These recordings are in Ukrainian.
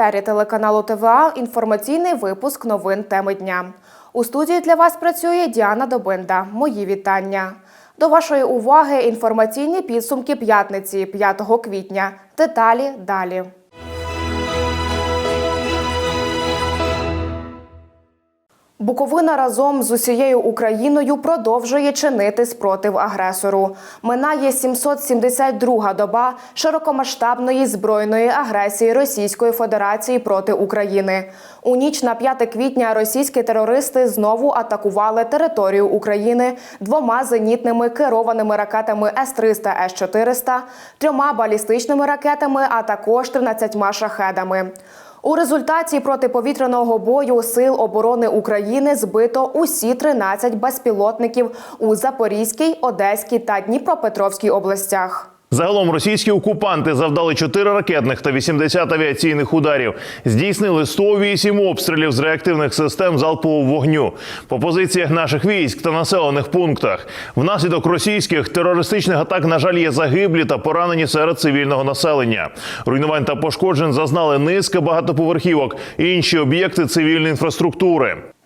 Етері телеканалу ТВА інформаційний випуск новин теми дня. У студії для вас працює Діана Добинда. Мої вітання. До вашої уваги інформаційні підсумки п'ятниці 5 квітня. Деталі далі. Буковина разом з усією Україною продовжує чинити спротив агресору. Минає 772-га доба широкомасштабної збройної агресії Російської Федерації проти України. У ніч на 5 квітня російські терористи знову атакували територію України двома зенітними керованими ракетами С-300, С-400, трьома балістичними ракетами, а також 13 шахедами. У результаті протиповітряного бою Сил оборони України збито усі 13 безпілотників у Запорізькій, Одеській та Дніпропетровській областях. Загалом російські окупанти завдали 4 ракетних та 80 авіаційних ударів. Здійснили 108 обстрілів з реактивних систем залпового вогню по позиціях наших військ та населених пунктах. Внаслідок російських терористичних атак, на жаль, є загиблі та поранені серед цивільного населення. Руйнувань та пошкоджень зазнали низка багатоповерхівок і інші об'єкти цивільної інфраструктури.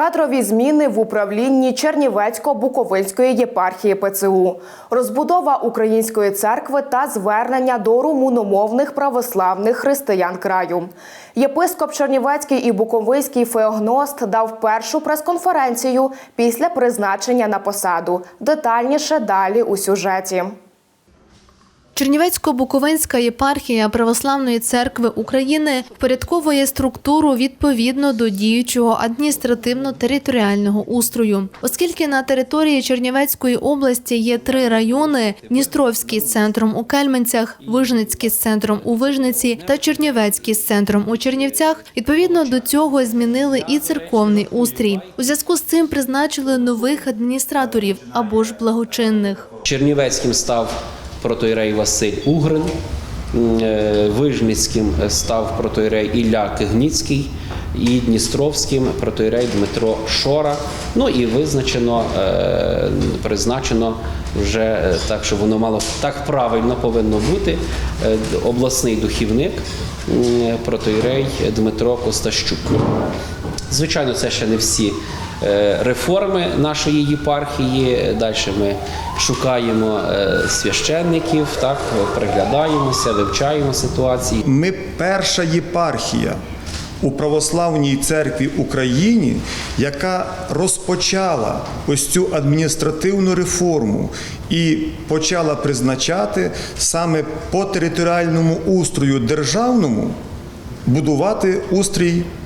Кадрові зміни в управлінні Чернівецько-Буковинської єпархії ПЦУ, розбудова української церкви та звернення до румуномовних православних християн краю. Єпископ Чернівецький і Буковинський Феогност дав першу прес-конференцію після призначення на посаду. Детальніше далі у сюжеті. Чернівецько-Буковинська єпархія Православної церкви України впорядковує структуру відповідно до діючого адміністративно-територіального устрою, оскільки на території Чернівецької області є три райони: Дністровський з центром у Кельменцях, Вижницький з центром у Вижниці та Чернівецький з центром у Чернівцях. Відповідно до цього змінили і церковний устрій. У зв'язку з цим призначили нових адміністраторів або ж благочинних. Чернівецьким став протоїрей Василь Угрин, е, Вижницьким став протоїрей Ілля Кигніцький і Дністровським протоїрей Дмитро Шора. Ну і визначено, е, призначено вже е, так, що воно мало так правильно повинно бути. Обласний духівник м, протоїрей Дмитро Костащук. Звичайно, це ще не всі реформи нашої єпархії. Далі ми шукаємо е, священників, так приглядаємося, вивчаємо ситуації. Ми перша єпархія у православній церкві Україні, яка розпочала ось цю адміністративну реформу і почала призначати саме по територіальному устрою державному будувати устрій е,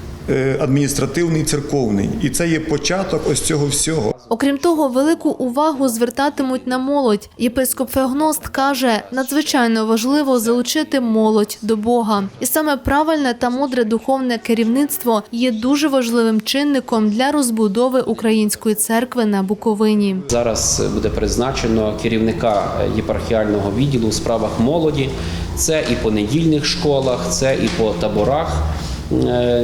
адміністративний церковний. І це є початок ось цього всього. Окрім того, велику увагу звертатимуть на молодь. Єпископ Феогност каже, надзвичайно важливо залучити молодь до Бога, і саме правильне та мудре духовне керівництво є дуже важливим чинником для розбудови української церкви на Буковині. Зараз буде призначено керівника єпархіального відділу у справах молоді. Це і по недільних школах, це і по таборах е,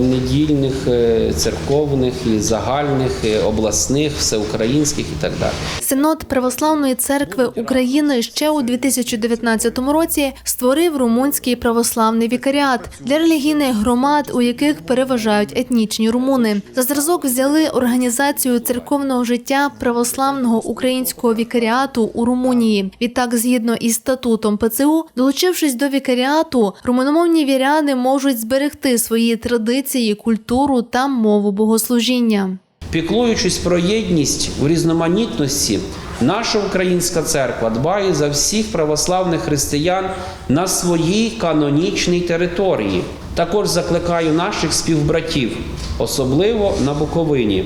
недільних, е, церковних, і загальних, і обласних, всеукраїнських і так далі. Синод Православної церкви України ще у 2019 році створив румунський православний вікаріат для релігійних громад, у яких переважають етнічні румуни. За зразок взяли організацію церковного життя православного українського вікаріату у Румунії. Відтак, згідно із статутом ПЦУ, долучившись до вікаріату, румуномовні віряни можуть зберегти свої традиції, культуру та мову богослужіння. Піклуючись про єдність у різноманітності, наша українська церква дбає за всіх православних християн на своїй канонічній території. Також закликаю наших співбратів, особливо на Буковині,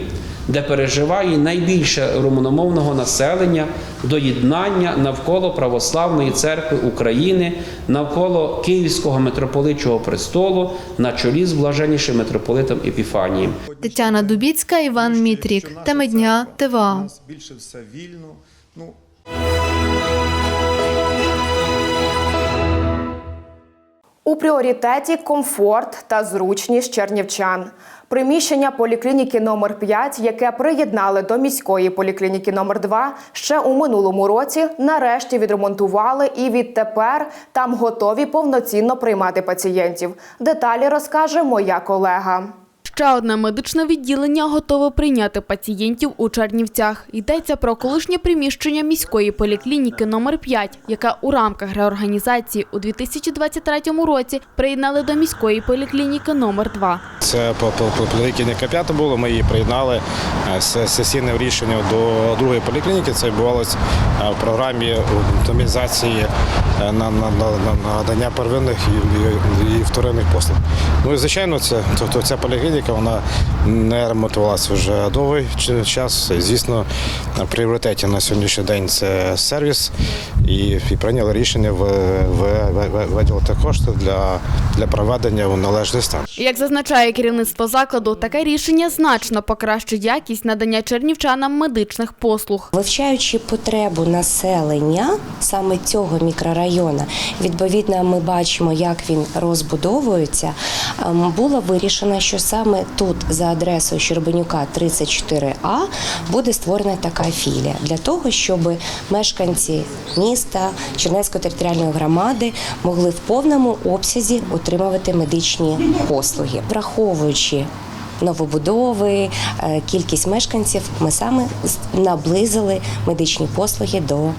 де переживає найбільше румуномовного населення доєднання навколо Православної церкви України, навколо Київського митрополичого престолу на чолі з блаженнішим митрополитом Епіфанієм. Тетяна Дубіцька, Іван Мітрік. Теми дня ТВА. Більше все вільно. Ну, У пріоритеті комфорт та зручність чернівчан. Приміщення поліклініки номер 5 яке приєднали до міської поліклініки номер 2 ще у минулому році, нарешті відремонтували і відтепер там готові повноцінно приймати пацієнтів. Деталі розкаже моя колега. Ще одне медичне відділення готове прийняти пацієнтів у Чернівцях. Йдеться про колишнє приміщення міської поліклініки номер 5 яке у рамках реорганізації у 2023 році приєднали до міської поліклініки номер 2 Це по, по, по поліклініка п'ята було. Ми її приєднали е, з сесійним рішенням до другої поліклініки. Це відбувалося е, в програмі оптимізації е, на, на, на, на надання первинних і, і, вторинних послуг. Ну і звичайно, це тобто ця поліклініка вона не ремонтувалася вже довгий час. Звісно, на пріоритеті на сьогоднішній день це сервіс, і, і прийняли рішення в, в, в, виділити кошти для, для проведення у належний стан. Як зазначає керівництво закладу, таке рішення значно покращить якість надання чернівчанам медичних послуг. Вивчаючи потребу населення саме цього мікрорайону, відповідно, ми бачимо, як він розбудовується. ем, Було вирішено, що саме тут, за адресою Щербанюка 34А, буде створена така філія для того, щоб мешканці міста Чернецької територіальної громади могли в повному обсязі отримувати медичні послуги, враховуючи новобудови, е, кількість мешканців, ми саме наблизили медичні послуги до е,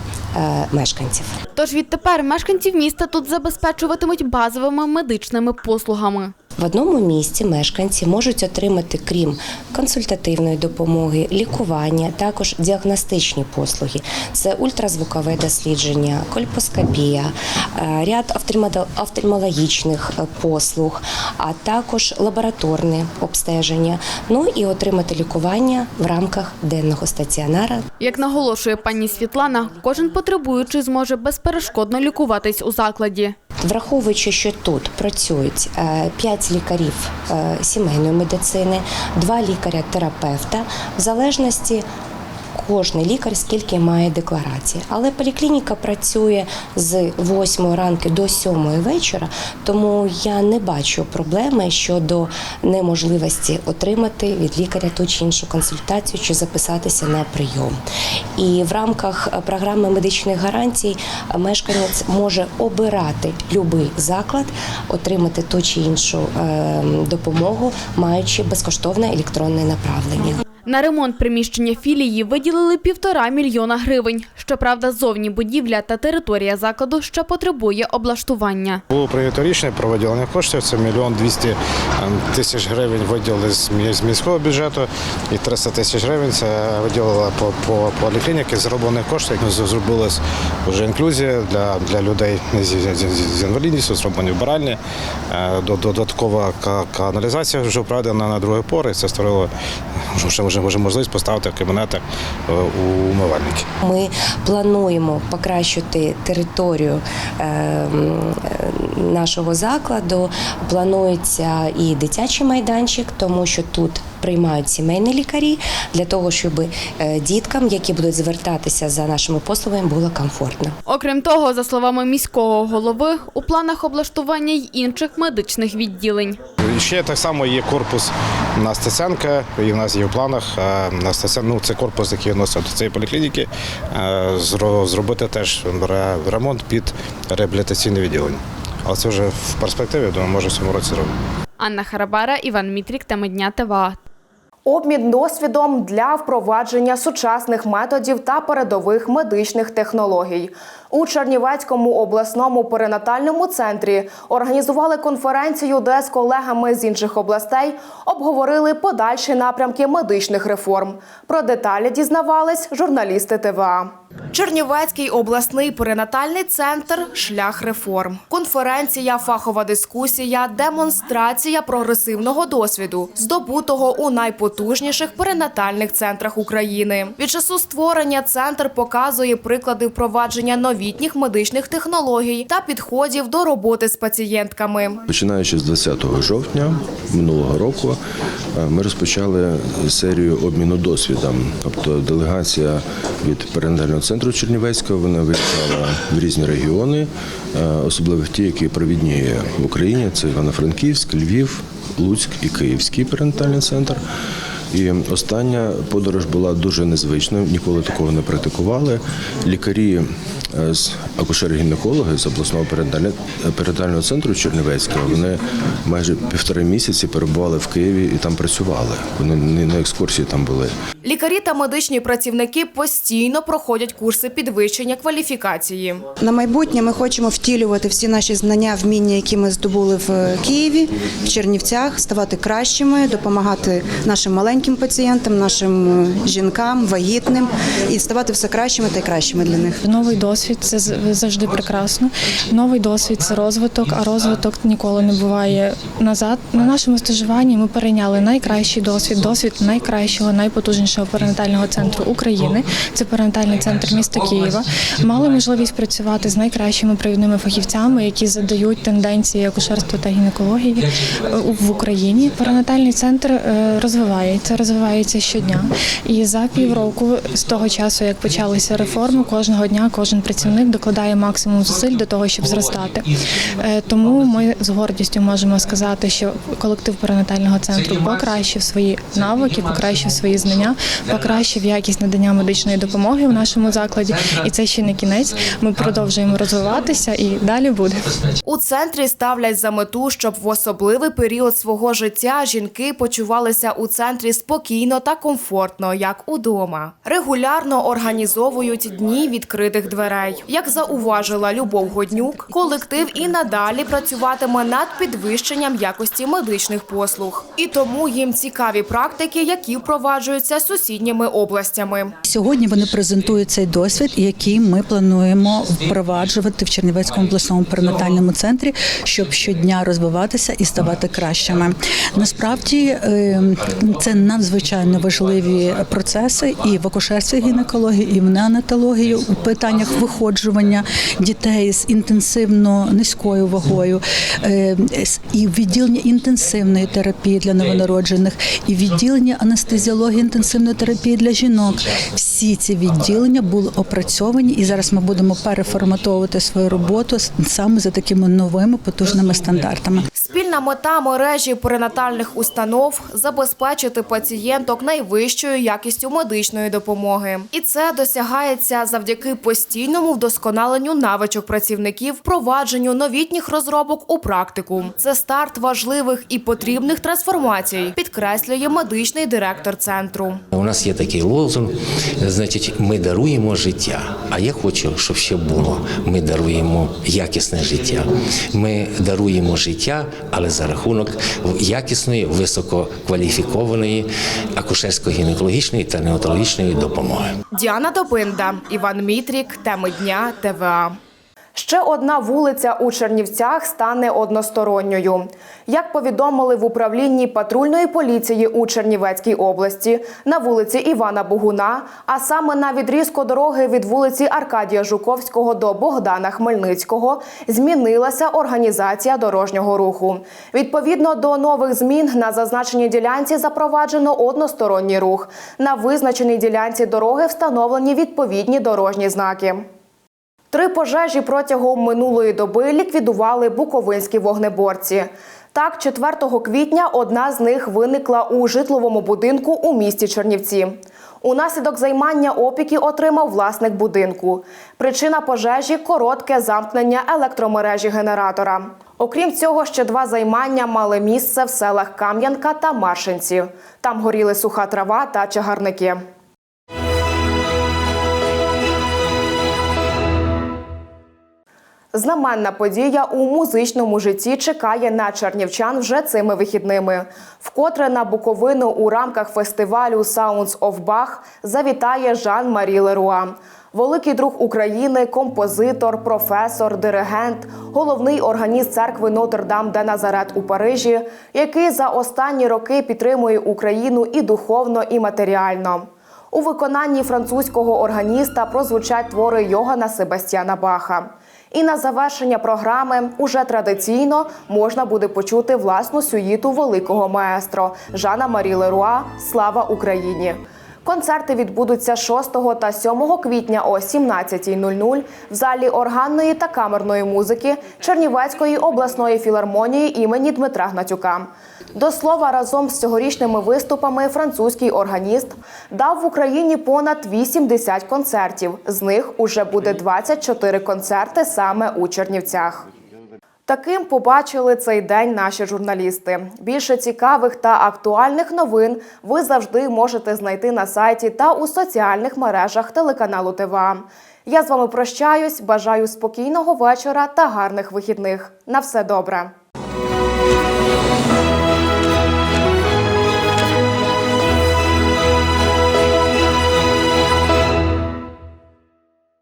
мешканців. Тож відтепер мешканців міста тут забезпечуватимуть базовими медичними послугами. В одному місці мешканці можуть отримати, крім консультативної допомоги, лікування, також діагностичні послуги. Це ультразвукове дослідження, кольпоскопія, е, ряд офтальмологічних е, послуг, а також лабораторне обстеження. Ну і отримати лікування в рамках денного стаціонара Як наголошує пані Світлана, кожен потребуючий зможе безперешкодно лікуватись у закладі. Враховуючи, що тут працюють 5 лікарів е, сімейної медицини, 2 лікаря-терапевта, в залежності кожний лікар скільки має декларації. Але поліклініка працює з 8 ранку до 7 вечора, тому я не бачу проблеми щодо неможливості отримати від лікаря ту чи іншу консультацію чи записатися на прийом. І в рамках е, програми медичних гарантій е, мешканець може обирати будь-який заклад, отримати ту чи іншу е, допомогу, маючи безкоштовне електронне направлення. На ремонт приміщення філії виділили півтора мільйона гривень. Щоправда, зовні будівля та територія закладу ще потребує облаштування. Було прийнято рішення про виділення коштів. Це мільйон двісті е, тисяч гривень виділили з мі- міського бюджету і 300 тисяч гривень це виділила по, по, по поліклініки зроблених коштів. З- Зробилась вже інклюзія для, для людей з, інвалідністю, зроблені вбиральні. Е, до- Додаткова ка- каналізація вже проведена на другий пор, і це створило вже, вже, вже можливість поставити кабінети е, у умивальники. Ми плануємо покращити територію е, е, нашого закладу. Планується і дитячий майданчик, тому що тут приймають сімейні лікарі для того, щоб е, діткам, які будуть звертатися за нашими послугами, було комфортно. Окрім того, за словами міського голови, у планах облаштування й інших медичних відділень. Ще так само є корпус на Стеценка, і в нас є в планах е, на Стецен, ну, це корпус, який відноситься до цієї поліклініки, е, зробити теж ремонт під реабілітаційне відділення. Але це вже в перспективі, думаю, може в цьому році зробити. Анна Харабара, Іван Мітрік, та Медня ТВА. Обмін досвідом для впровадження сучасних методів та передових медичних технологій у Чернівецькому обласному перинатальному центрі організували конференцію, де з колегами з інших областей обговорили подальші напрямки медичних реформ. Про деталі дізнавались журналісти ТВА. Чернівецький обласний перинатальний центр Шлях реформ. Конференція, фахова дискусія, демонстрація прогресивного досвіду, здобутого у найпотужніших перинатальних центрах України. Від часу створення центр показує приклади впровадження новітніх медичних технологій та підходів до роботи з пацієнтками. Починаючи з 20 жовтня минулого року, е, ми розпочали серію обміну досвідом. Тобто делегація від перинатального центру Чернівецького вона виїхала в різні регіони, е, особливо ті, які провідні в Україні. Це Івано-Франківськ, Львів, Луцьк і Київський перинатальний центр. І остання подорож була дуже незвичною, ніколи такого не практикували. Лікарі е, з акушери-гінекологи з обласного перинатального центру Чернівецького вони майже півтори місяці перебували в Києві і там працювали. Вони не на екскурсії там були. Лікарі та медичні працівники постійно проходять курси підвищення кваліфікації. На майбутнє ми хочемо втілювати всі наші знання, вміння, які ми здобули в Києві, в Чернівцях, ставати кращими, допомагати нашим маленьким пацієнтам, нашим е, жінкам, вагітним і ставати все кращими та й кращими для них. Новий досвід це з- завжди прекрасно. Новий досвід це розвиток, а розвиток ніколи не буває назад. На нашому стажуванні ми перейняли найкращий досвід, досвід найкращого, найпотужнішого перинатального центру України. Це перинатальний центр міста Києва. Мали можливість працювати з найкращими провідними фахівцями, які задають тенденції акушерства та гінекології е, в Україні. Перинатальний центр е, розвивається, розвивається щодня. І за півроку з того часу, як почалися реформи, кожного дня кожен працівник докладає максимум зусиль до того, щоб зростати. Е, Тому ми з гордістю можемо сказати, що колектив перинатального центру покращив свої навики, покращив свої знання, покращив якість надання медичної допомоги в нашому закладі. І це ще не кінець. Ми продовжуємо розвиватися і далі буде. У центрі ставлять за мету, щоб в особливий період свого життя жінки почувалися у центрі спокійно та комфортно, як удома. Регулярно організовують дні відкритих дверей. Як зауважила Любов Годнюк, колектив і надалі працюватиме над підвищенням якості медичних послуг. І тому їм цікаві практики, які впроваджуються сусідніми областями. Сьогодні вони презентують цей досвід, який ми плануємо впроваджувати в Чернівецькому обласному перинатальному центрі, щоб щодня розвиватися і ставати кращими. Насправді е, це надзвичайно важливі процеси і в акушерстві гінекології, і в неонатології у питаннях виходжування дітей з інтенсивно низькою вагою, е, і відділення інтенсивної терапії для новонароджених, і відділення анестезіології інтенсивної терапії для жінок. Всі ці відділення були опрацьовані, і зараз ми будемо переформатовувати свою роботу саме за такими новими потужними стандартами. Спільна мета мережі перинатальних установ забезпечити пацієнток найвищою якістю медичної допомоги, і це досягається завдяки постійному вдосконаленню навичок працівників, впровадженню новітніх розробок у практику. Це старт важливих і потрібних трансформацій, підкреслює медичний директор центру. У нас є такий лозунг, значить, ми даруємо життя. А я хочу, щоб ще було. Ми даруємо якісне життя. Ми даруємо життя, але за рахунок якісної, висококваліфікованої акушерсько-гінекологічної та неонатологічної допомоги. Діана Добинда, Іван Мітрік, теми дня ТВА. Ще одна вулиця у Чернівцях стане односторонньою. Як повідомили в управлінні патрульної поліції у Чернівецькій області, на вулиці Івана Богуна, а саме на відрізку дороги від вулиці Аркадія Жуковського до Богдана Хмельницького, змінилася організація дорожнього руху. Відповідно до нових змін на зазначеній ділянці запроваджено односторонній рух. На визначеній ділянці дороги встановлені відповідні дорожні знаки. Три пожежі протягом минулої доби ліквідували буковинські вогнеборці. Так, 4 квітня одна з них виникла у житловому будинку у місті Чернівці. Унаслідок займання опіки отримав власник будинку. Причина пожежі коротке замкнення електромережі генератора. Окрім цього, ще два займання мали місце в селах Кам'янка та Маршинці. Там горіли суха трава та чагарники. Знаменна подія у музичному житті чекає на чернівчан вже цими вихідними. Вкотре на Буковину у рамках фестивалю Sounds of Bach завітає Жан-Марі Леруа. великий друг України, композитор, професор, диригент, головний органіст церкви Нотр-Дам де Назарет у Парижі, який за останні роки підтримує Україну і духовно, і матеріально. У виконанні французького органіста прозвучать твори Йогана Себастьяна Баха. І на завершення програми уже традиційно можна буде почути власну сюїту великого маестро Жана Марі Леруа Слава Україні. Концерти відбудуться 6 та 7 квітня о 17.00 в залі органної та камерної музики Чернівецької обласної філармонії імені Дмитра Гнатюка. До слова, разом з цьогорічними виступами французький органіст дав в Україні понад 80 концертів. З них уже буде 24 концерти саме у Чернівцях. Таким побачили цей день наші журналісти. Більше цікавих та актуальних новин ви завжди можете знайти на сайті та у соціальних мережах телеканалу ТВА. Я з вами прощаюсь. Бажаю спокійного вечора та гарних вихідних. На все добре.